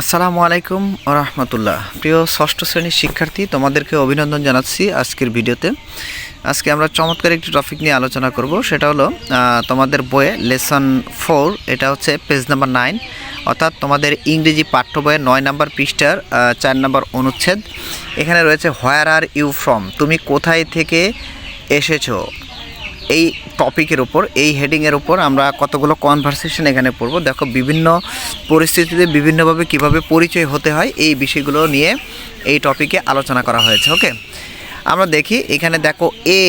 আসসালামু আলাইকুম রহমতুল্লাহ প্রিয় ষষ্ঠ শ্রেণির শিক্ষার্থী, তোমাদেরকে অভিনন্দন জানাচ্ছি আজকের ভিডিওতে। আজকে আমরা চমৎকার একটি টপিক নিয়ে আলোচনা করব, সেটা হলো তোমাদের বইয়ে লেসন ফোর, এটা হচ্ছে পেজ নাম্বার নাইন, অর্থাৎ তোমাদের ইংরেজি পাঠ্য বইয়ের নয় নাম্বার পৃষ্ঠার চার নাম্বার অনুচ্ছেদ। এখানে রয়েছে, হোয়ার আর ইউ ফ্রম? তুমি কোথায় থেকে এসেছ? এই টপিকের উপর, এই হেডিংয়ের উপর আমরা কতগুলো কনভারসেশন এখানে পড়ব। দেখো, বিভিন্ন পরিস্থিতিতে বিভিন্নভাবে কীভাবে পরিচয় হতে হয়, এই বিষয়গুলো নিয়ে এই টপিকে আলোচনা করা হয়েছে, ওকে? আমরা দেখি, এখানে দেখো এ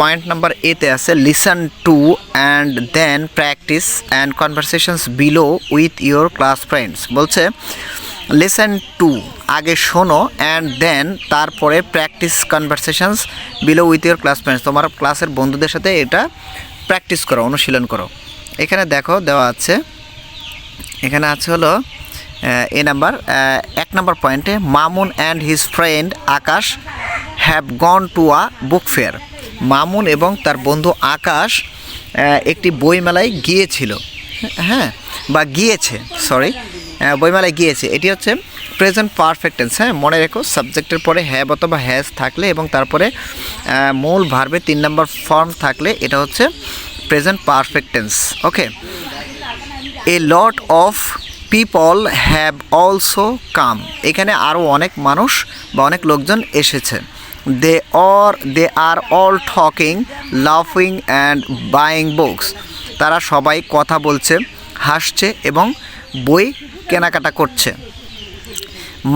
পয়েন্ট নাম্বার এতে আছে listen to and then practise and conversations below with your class friends বলছে লিসেন টু আগে শোনো অ্যান্ড দেন তারপরে practise conversations below with your class friends তোমার ক্লাসের বন্ধুদের সাথে এটা প্র্যাকটিস করো, অনুশীলন করো। এখানে দেখো, দেওয়া আছে এখানে আছে হলো এ নাম্বার এক নাম্বার পয়েন্টে, Mamun and his friend Akash have gone to a book fair Mamun এবং তার বন্ধু আকাশ একটি বইমেলায় গিয়েছিল। হ্যাঁ বা গিয়েছে সরি বইমেলায় গিয়েছে। এটি হচ্ছে প্রেজেন্ট পারফেক্ট টেন্স হ্যাঁ মনে রেখো সাবজেক্টের পরে হ্যাভ অথবা হ্যাজ থাকলে এবং তারপরে মূল ভার্বে তিন নম্বর ফর্ম থাকলে, এটা হচ্ছে present perfect tense okay a lot of people have also come এখানে আরও অনেক মানুষ বা অনেক লোকজন এসেছে। They or they are all talking লাফিং অ্যান্ড বাইং বুকস তারা সবাই কথা বলছে, হাসছে এবং বই কেনাকাটা করছে।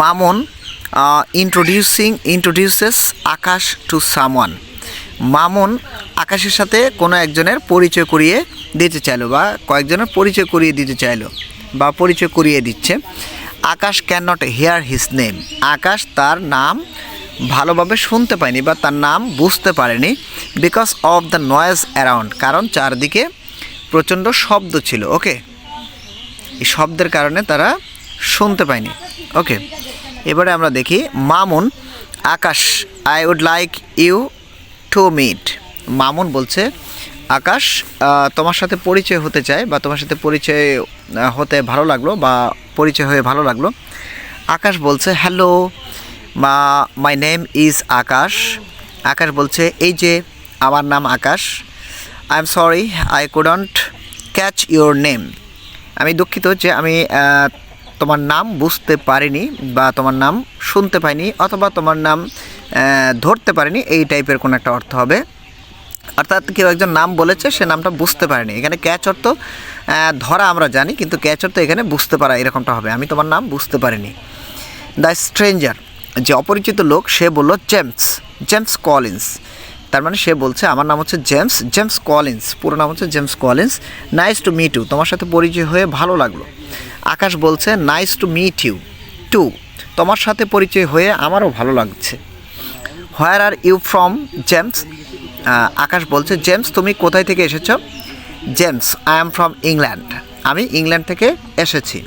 Mamun introducing introduces Akash to someone Mamun আকাশের সাথে কোনো একজনের পরিচয় করিয়ে দিতে চাইলো বা কয়েকজনের পরিচয় করিয়ে দিতে চাইলো বা পরিচয় করিয়ে দিচ্ছে। Akash can not hear his name Akash তার নাম ভালোভাবে শুনতে পায়নি বা তার নাম বুঝতে পারেনি because of the noise around কারণ চারদিকে প্রচণ্ড শব্দ ছিল ওকে এই শব্দের কারণে তারা শুনতে পায়নি ওকে এবারে আমরা দেখি, Mamun, Akash I would like you to meet Mamun বলছে আকাশ তোমার সাথে পরিচয় হতে চায় বা তোমার সাথে পরিচয় হতে ভালো লাগল বা পরিচয় হয়ে ভালো লাগল। আকাশ বলছে হ্যালো মা মাই নেম ইজ আকাশ। আকাশ বলছে, এই যে, আমার নাম Akash. I am sorry I couldn't catch your name আমি দুঃখিত যে আমি তোমার নাম বুঝতে পারিনি বা তোমার নাম শুনতে পাইনি অথবা তোমার নাম ধরতে পারিনি, এই টাইপের কোনো একটা অর্থ হবে। অর্থাৎ কেউ একজন নাম বলেছে, সে নামটা বুঝতে পারেনি। এখানে ক্যাচ অর্থ ধরা আমরা জানি, কিন্তু ক্যাচ অর্থ এখানে বুঝতে পারা এরকমটা হবে। আমি তোমার নাম বুঝতে পারিনি। দ্য স্ট্রেঞ্জার, যে অপরিচিত লোক, সে বলল, জেমস জেমস কলিন্স। তার মানে সে বলছে, আমার নাম হচ্ছে জেমস জেমস কলিন্স। পুরো নাম হচ্ছে James Collins. Nice to meet you তোমার সাথে পরিচয় হয়ে ভালো লাগল। আকাশ বলছে nice to meet you too তোমার সাথে পরিচয় হয়ে আমারও ভালো লাগছে। Where are you from James? Akash বলছে, জেমস, তুমি কোথায় থেকে এসেছ? James I am from England আমি ইংল্যান্ড থেকে এসেছি।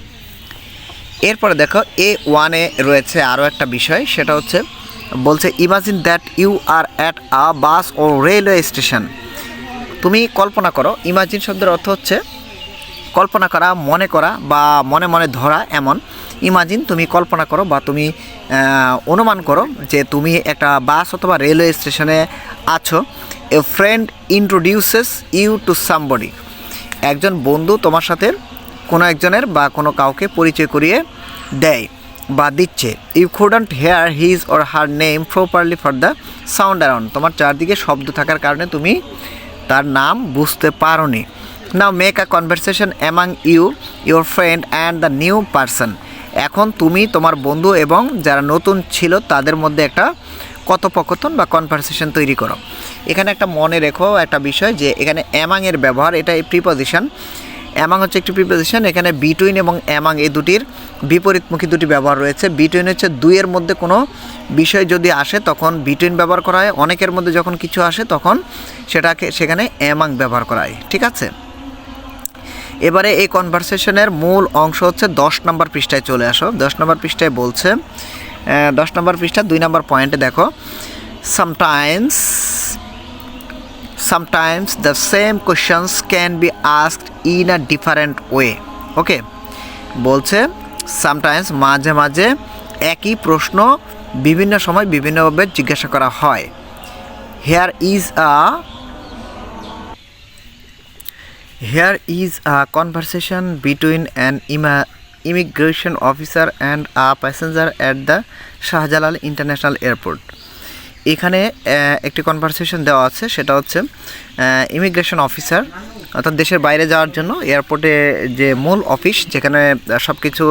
এরপরে দেখো এ ওয়ানে রয়েছে আরও একটা বিষয়, সেটা হচ্ছে, বলছে imagine that you are at a bus or railway station তুমি কল্পনা করো ইমাজিন শব্দের অর্থ হচ্ছে কল্পনা করা, মনে করা বা মনে মনে ধরা এমন। ইমাজিন তুমি কল্পনা করো বা তুমি অনুমান করো যে তুমি একটা বাস অথবা রেলওয়ে স্টেশনে আছো। A friend introduces you to somebody একজন বন্ধু তোমার সাথে কোনো একজনের বা কোনো কাউকে পরিচয় করিয়ে দেয় বা দিচ্ছে। You couldn't hear his or her name properly for the sound around তোমার চারদিকে শব্দ থাকার কারণে তুমি তার নাম বুঝতে পারোনি। Now make a conversation among you your friend and the new person এখন তুমি, তোমার বন্ধু এবং যারা নতুন ছিল, তাদের মধ্যে একটা কথোপকথন বা কনভারসেশন তৈরি করো। এখানে একটা মনে রেখো একটা বিষয় যে এখানে অ্যামাংয়ের ব্যবহার, এটা প্রিপোজিশন অ্যামাং হচ্ছে একটি প্রিপোজিশন এখানে বিটুইন এবং অ্যামাং এই দুটির বিপরীতমুখী দুটি ব্যবহার রয়েছে। বিটুইন হচ্ছে দুইয়ের মধ্যে কোনো বিষয় যদি আসে, তখন বিটুইন ব্যবহার করা হয়। অনেকের মধ্যে যখন কিছু আসে, তখন সেটাকে, সেখানে অ্যামাং ব্যবহার করা হয়। ঠিক আছে? এবারে এই কনভারসেশনের মূল অংশ হচ্ছে দশ নম্বর পৃষ্ঠায় চলে আসো। দশ নম্বর পৃষ্ঠায় বলছে দশ নম্বর পৃষ্ঠা, দুই নম্বর পয়েন্টে দেখো। Sometimes sometimes the same questions can be asked in a different way okay বলছে সামটাইমস মাঝে মাঝে একই প্রশ্ন বিভিন্ন সময় বিভিন্নভাবে জিজ্ঞাসা করা হয়। Here is a here is a conversation between an immi immigration officer and a passenger at the Shahjalal international airport এখানে একটি কনভারসেশন দেওয়া আছে, সেটা হচ্ছে ইমিগ্রেশন অফিসার অর্থাৎ দেশের বাইরে যাওয়ার জন্য এয়ারপোর্টে যে মূল অফিস যেখানে সব কিছু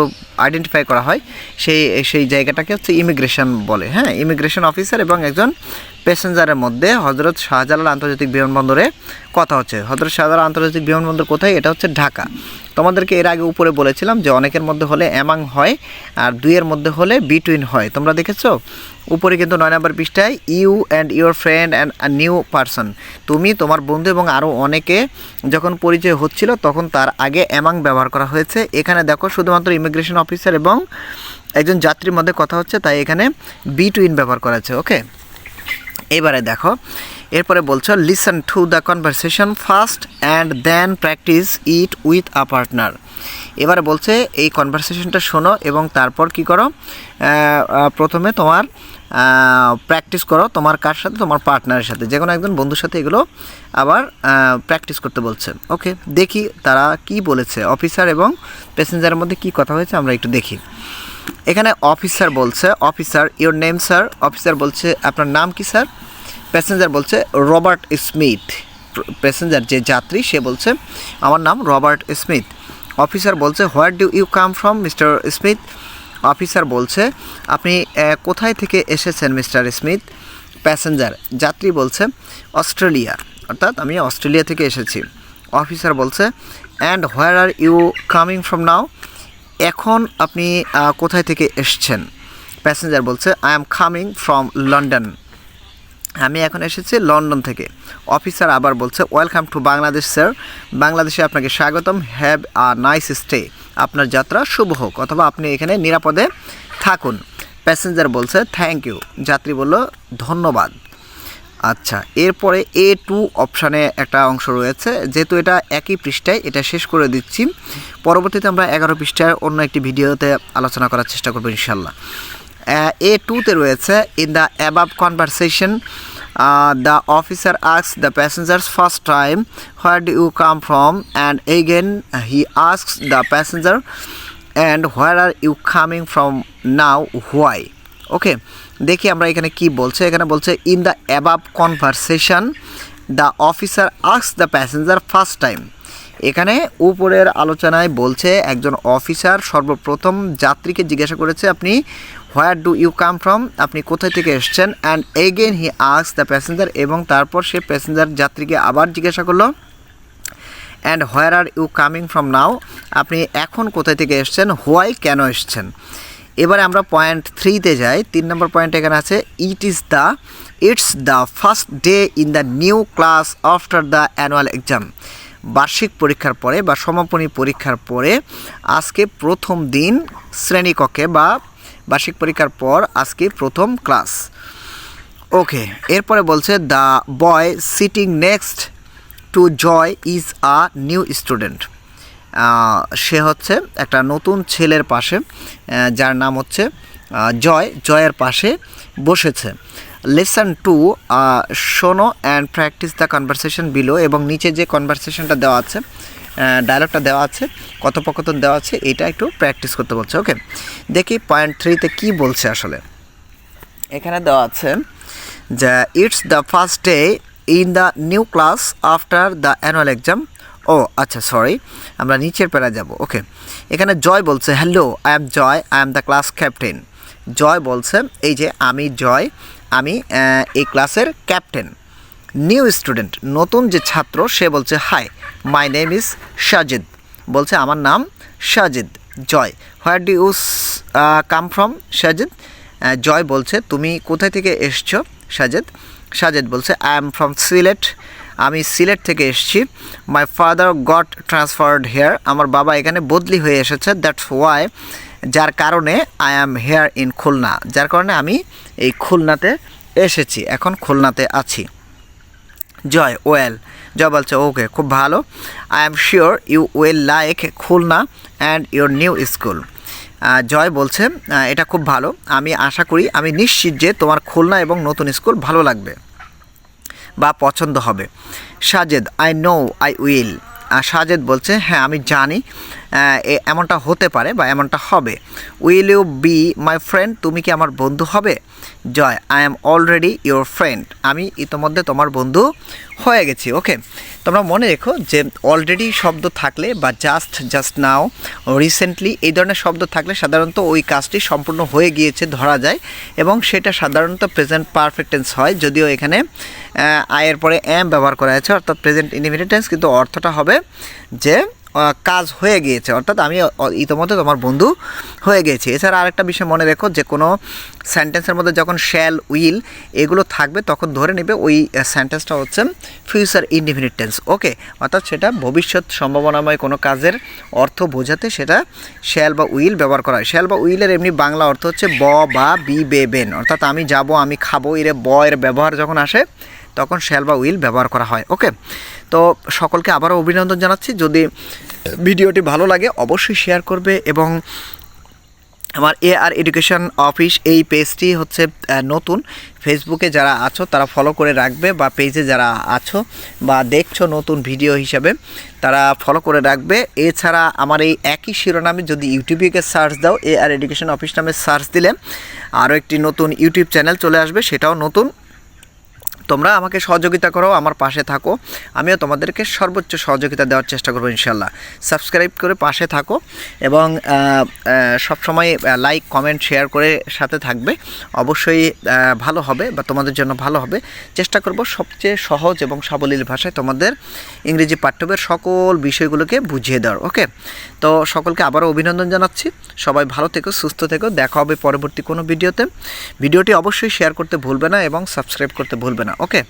আইডেন্টিফাই করা হয়, সেই সেই জায়গাটাকে হচ্ছে ইমিগ্রেশন বলে। হ্যাঁ ইমিগ্রেশন অফিসার এবং একজন প্যাসেঞ্জারের মধ্যে হজরত শাহজালাল আন্তর্জাতিক বিমানবন্দরে কথা হচ্ছে। হজরত শাহজালাল আন্তর্জাতিক বিমানবন্দর কোথায়? এটা হচ্ছে ঢাকা। তোমাদেরকে এর আগে উপরে বলেছিলাম যে অনেকের মধ্যে হলে অ্যামাং হয় আর দুইয়ের মধ্যে হলে বিটুইন হয়। তোমরা দেখেছ? উপরে কিন্তু নয় নম্বর পৃষ্ঠায় you and your friend and a new person তুমি, তোমার বন্ধু এবং আরও অনেকে যখন পরিচয় হচ্ছিল, তখন তার আগে অ্যামাং ব্যবহার করা হয়েছে। এখানে দেখো, শুধুমাত্র ইমিগ্রেশন অফিসার এবং একজন যাত্রীর মধ্যে কথা হচ্ছে, তাই এখানে বিটুইন ব্যবহার করা আছে ওকে এবারে দেখো, এরপরে বলছো listen to the conversation first and then practise it with a partner এবারে বলছে, এই কনভারসেশনটা শোনো এবং তারপর কি করো প্রথমে তোমার প্র্যাকটিস করো তোমার কার সাথে, তোমার পার্টনারের সাথে। যে কোনো একজন বন্ধুর সাথে এগুলো আবার প্র্যাকটিস করতে বলছে। ওকে দেখি তারা কি বলেছে। অফিসার এবং প্যাসেঞ্জারের মধ্যে কি কথা হয়েছে আমরা একটু দেখি। এখানে অফিসার বলছে, officer your name sir officer বলছে, আপনার নাম কি স্যার প্যাসেঞ্জার বলছে রবার্ট স্মিথ প্যাসেঞ্জার যে যাত্রী, সে বলছে, আমার নাম রবার্ট স্মিথ অফিসার বলছে where do you come from mister Smith officer বলছে, আপনি কোথায় থেকে এসেছেন মিস্টার স্মিথ প্যাসেঞ্জার যাত্রী বলছে, অস্ট্রেলিয়া। অর্থাৎ আমি অস্ট্রেলিয়া থেকে এসেছি। অফিসার বলছে and where are you coming from now এখন আপনি কোথায় থেকে এসছেন? প্যাসেঞ্জার বলছে I am coming from London আমি এখন এসেছি লন্ডন থেকে। অফিসার আবার বলছে ওয়েলকাম টু বাংলাদেশ স্যার বাংলাদেশে আপনাকে স্বাগতম। হ্যাভ আ নাইস স্টে আপনার যাত্রা শুভ হোক, অথবা আপনি এখানে নিরাপদে থাকুন। প্যাসেঞ্জার বলছে থ্যাংক ইউ যাত্রী বলল, ধন্যবাদ। আচ্ছা এরপরে এ টু অপশানে একটা অংশ রয়েছে, যেহেতু এটা একই পৃষ্ঠায়, এটা শেষ করে দিচ্ছি। পরবর্তীতে আমরা এগারো পৃষ্ঠায় অন্য একটি ভিডিওতে আলোচনা করার চেষ্টা করব ইনশাল্লাহ এ টুতে রয়েছে in the above conversation the officer asks the passengers first time where do you come from and again he asks the passenger and where are you coming from now why okay দেখি আমরা এখানে কি বলছে। এখানে বলছে in the above conversation the officer asks the passenger first time এখানে উপরের আলোচনায় বলছে, একজন অফিসার সর্বপ্রথম যাত্রীকে জিজ্ঞাসা করেছে, আপনি where do you come from আপনি কোথায় থেকে এসছেন? And again he asks the passenger এবং তারপর সে প্যাসেঞ্জার যাত্রীকে আবার জিজ্ঞাসা করল and where are you coming from now আপনি এখন কোথায় থেকে এসছেন? হোয়াই কেন এসছেন? এবারে আমরা পয়েন্ট থ্রিতে যাই। তিন নম্বর পয়েন্ট এখানে আছে it is the it's the first day in the new class after the annual exam বার্ষিক পরীক্ষার পরে বা সমাপনী পরীক্ষার পরে আজকে প্রথম দিন শ্রেণীকক্ষে বা বার্ষিক পরীক্ষার পর আজকে প্রথম ক্লাস ওকে এরপরে বলছে the boy sitting next to Joy is a new student সে হচ্ছে একটা নতুন ছেলের পাশে যার নাম হচ্ছে জয়, জয়ের পাশে বসেছে। লেসন টু শোনো and practice the conversation below এবং নিচে যে কনভারসেশনটা দেওয়া আছে ডায়লগটা দেওয়া আছে, কথোপকথন দেওয়া আছে, এটা একটু প্র্যাকটিস করতে বলছে ওকে দেখি পয়েন্ট থ্রিতে কী বলছে আসলে। এখানে দেওয়া আছে যে it's the first day in the new class after the annual exam ও আচ্ছা সরি আমরা নিচের প্যারা যাব। ওকে এখানে জয় বলছে hello I am Joy I am the class captain Joy বলছে, এই যে আমি জয়, আমি এই ক্লাসের ক্যাপ্টেন নিউ স্টুডেন্ট নতুন যে ছাত্র, সে বলছে hi my name is Sajid বলছে, আমার নাম Sajid Joy. Where do you come from Sajid Joy বলছে, তুমি কোথায় থেকে এসছো সাজেদ সাজেদ বলছে আই এম ফ্রম সিলেট আমি সিলেট থেকে এসেছি। My father got transferred here আমার বাবা এখানে বদলি হয়ে এসেছে। দ্যাটস ওয়াই যার কারণে I am here in Khulna. যার কারণে আমি এই খুলনাতে এসেছি। এখন খুলনাতে আছি। জয়, ওয়েল। জয় বলছে, ওকে, খুব ভালো। I am sure you will like Khulna and your new school Joy বলছে এটা খুব ভালো। আমি আশা করি, আমি নিশ্চিত যে তোমার খুলনা এবং নতুন স্কুল ভালো লাগবে। বা পছন্দ হবে। Sajed I know I will Sajed বলছে হ্যাঁ আমি জানি। এমনটা হতে পারে বা এমনটা হবে। Will you be my friend তুমি কি আমার বন্ধু হবে? Joy I am already your friend আমি ইতোমধ্যে তোমার বন্ধু হয়ে গেছি। ওকে তোমরা মনে রেখো যে অলরেডি শব্দ থাকলে বা জাস্ট জাস্ট নাও রিসেন্টলি এই ধরনের শব্দ থাকলে সাধারণত ওই কাজটি সম্পূর্ণ হয়ে গিয়েছে, ধরা যায় এবং সেটা সাধারণত প্রেজেন্ট পারফেক্ট টেন্স হয়। যদিও এখানে আয়ের পরে এম ব্যবহার করা হয়েছে, অর্থাৎ প্রেজেন্ট ইনডিফিনিট টেন্স কিন্তু অর্থটা হবে যে কাজ হয়ে গিয়েছে। অর্থাৎ আমি ইতোমধ্যে তোমার বন্ধু হয়ে গেছি। এছাড়া আরেকটা বিষয় মনে রেখো, যে কোনো সেন্টেন্সের মধ্যে যখন শ্যাল উইল এগুলো থাকবে, তখন ধরে নেবে ওই সেন্টেন্সটা হচ্ছে ফিউচার ইনডিফিনিট টেন্স ওকে অর্থাৎ সেটা ভবিষ্যৎ সম্ভাবনাময় কোনো কাজের অর্থ বোঝাতে সেটা শ্যাল বা উইল ব্যবহার করা হয়। শ্যাল বা উইলের এমনি বাংলা অর্থ হচ্ছে ব বা বি, বে, বেন। অর্থাৎ আমি যাব, আমি খাব, এর ব এর ব্যবহার যখন আসে তখন শ্যাল বা উইল ব্যবহার করা হয়, ওকে? তো সকলকে আবারও অভিনন্দন জানাচ্ছি। যদি ভিডিওটি ভালো লাগে, অবশ্যই শেয়ার করবে এবং আমার এ আর এডুকেশন অফিস এই পেজটি হচ্ছে নতুন। ফেসবুকে যারা আছো, তারা ফলো করে রাখবে বা পেজে যারা আছো বা দেখছ নতুন ভিডিও হিসাবে, তারা ফলো করে রাখবে। এছাড়া আমার এই একই শিরোনামে যদি ইউটিউবে সার্চ দাও এ আর এডুকেশন অফিস নামে সার্চ দিলে আরও একটি নতুন ইউটিউব চ্যানেল চলে আসবে, সেটাও নতুন। তোমরা আমাকে সহযোগিতা করো, আমার পাশে থাকো। আমিও তোমাদেরকে সর্বোচ্চ সহযোগিতা দেওয়ার চেষ্টা করব ইনশাল্লাহ সাবস্ক্রাইব করে পাশে থাকো এবং সবসময় লাইক কমেন্ট শেয়ার করে সাথে থাকবে। অবশ্যই ভালো হবে বা তোমাদের জন্য ভালো হবে। চেষ্টা করব সবচেয়ে সহজ এবং সাবলীল ভাষায় তোমাদের ইংরেজি পাঠ্যবের সকল বিষয়গুলোকে বুঝিয়ে দেওয়ার, ওকে? তো সকলকে আবারও অভিনন্দন জানাচ্ছি। সবাই ভালো থেকো, সুস্থ থেকো। দেখা হবে পরবর্তী কোনো ভিডিওতে। ভিডিওটি অবশ্যই শেয়ার করতে ভুলবে না এবং সাবস্ক্রাইব করতে ভুলবে না ওকে